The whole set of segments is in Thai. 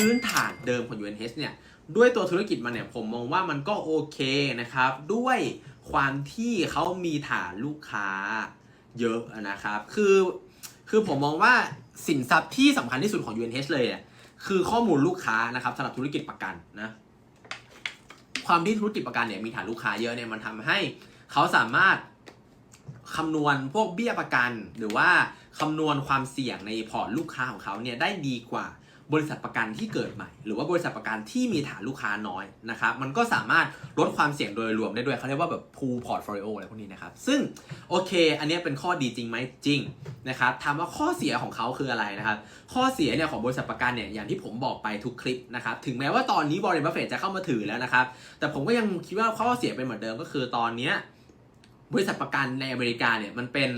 พื้นฐานเดิมของ UNH เนี่ยด้วยตัวธุรกิจมันเนี่ยผมมองว่ามันก็โอเคนะครับ ด้วยความที่เขามีฐานลูกค้าเยอะนะครับ คือคือผมมองว่าสินทรัพย์ที่สำคัญที่สุดของ UNH เลยเนี่ยคือข้อมูลลูกค้านะครับสำหรับธุรกิจประกันนะความที่ธุรกิจประกันเนี่ยมีฐานลูกค้าเยอะเนี่ยมันทำให้เขาสามารถคำนวณพวกเบี้ยประกัน หรือว่าคำนวณความเสี่ยงในพอร์ตลูกค้าของเขาเนี่ยได้ดีกว่า บริษัทประกันที่เกิดใหม่ หรือว่าบริษัทประกันที่มีฐานลูกค้าน้อยนะครับมันก็สามารถลดความเสี่ยงโดยรวมได้ด้วยเขาเรียกว่าแบบ pool portfolio อะไรพวกนี้นะครับซึ่งโอเค อันนี้เป็นข้อดีจริงไหมจริงนะครับถามว่าข้อเสียของเขาคืออะไรนะครับข้อเสียเนี่ยของบริษัทประกันเนี่ยอย่างที่ผมบอกไปทุกคลิปนะครับถึงแม้ว่าตอนนี้บริษัทบัฟเฟตจะเข้ามาถือแล้วนะครับแต่ผมก็ยังคิดว่าข้อเสียเป็นเหมือนเดิมก็คือตอนนี้บริษัทประกันในอเมริกาเนี่ยมันเป็น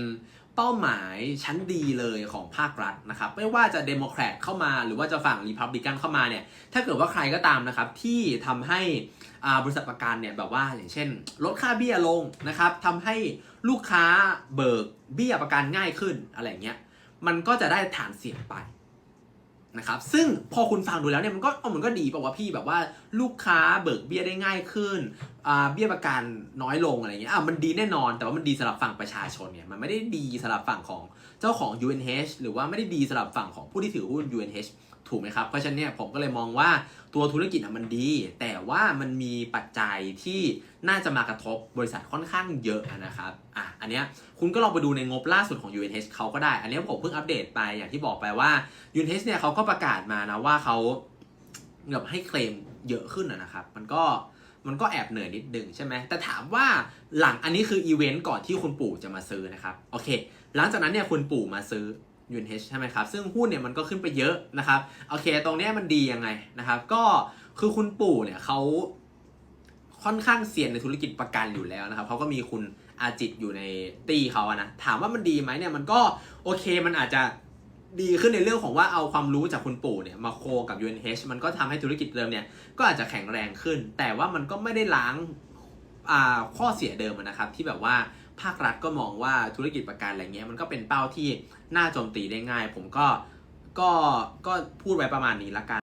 เป้าหมายชั้นดีเลยของภาครัฐนะครับ ไม่ว่าจะเดโมแครตเข้ามาหรือว่าจะฝั่งรีพับลิกันเข้ามาเนี่ย ถ้าเกิดว่าใครก็ตามนะครับ ที่ทำให้อาบริษัทประกันเนี่ยแบบว่าอย่างเช่น ลดค่าเบี้ยลงนะครับทำให้ลูกค้าเบิกเบี้ยประกันง่ายขึ้นอะไรเงี้ยมันก็จะได้ฐานเสียงไป นะครับซึ่งพอคุณฟังดูแล้วเนี่ยมันก็เออมันก็ดีป่าวว่าพี่แบบว่าลูกค้าเบิกเบี้ยได้ง่ายขึ้นอ่าเบี้ยประกันน้อยลงอะไรเงี้ยอะมันดีแน่นอน แต่ว่ามันดีสำหรับฝั่งประชาชนเนี่ยมันไม่ได้ดีสำหรับฝั่งของเจ้าของ UNH หรือว่าไม่ได้ดีสำหรับฝั่งของผู้ที่ถือหุ้น UNH ถูกไหมครับ เพราะฉะนั้นเนี่ยผมก็เลยมองว่าตัวธุรกิจมันดี แต่ว่ามันมีปัจจัยที่น่าจะมากระทบบริษัทค่อนข้างเยอะนะครับอะอันเนี้ยคุณก็ลองไปดูในงบล่าสุดของ UNH เขาก็ได้ อันนี้ผมเพิ่งอัปเดตไปอย่างที่บอกไปว่ายูนเทสเนี่ยเขาก็ประกาศมานะว่าเขาแบบให้เคลมเยอะขึ้นนะนะครับมันก็มันก็แอบเหนื่อยนิดนึงใช่ไหม แต่ถามว่าหลังอันนี้คืออีเวนต์ก่อนที่คุณปู่จะมาซื้อนะครับ โอเค หลังจากนั้นเนี่ยคุณปู่มาซื้อ ยูนเใช่ไหมครับ ซึ่งหุ้นเนี่ยมันก็ขึ้นไปเยอะนะครับ โอเค ตรงนี้มันดียังไงนะครับ ก็คือคุณปู่เนี่ยเขาค่อนข้างเซียนในธุรกิจประกันอยู่แล้วนะครับเขาก็มีคุณอาจิตอยู่ในตีเขาอะนะ ถามว่ามันดีไหมเนี่ยมันก็โอเคมันอาจจะดีขึ้นในเรื่องของว่าเอาความรู้จากคุณปู่เนี่ยมาโคกับ UNH มันก็ทำให้ธุรกิจเดิมเนี่ยก็อาจจะแข็งแรงขึ้น แต่ว่ามันก็ไม่ได้ล้างข้อเสียเดิมนะครับที่แบบว่า ภาครัฐก็มองว่าธุรกิจประกันอะไรเงี้ยมันก็เป็นเป้าที่น่าโจมตีได้ง่าย ผมก็ก็ก็พูดไว้ประมาณนี้ละกัน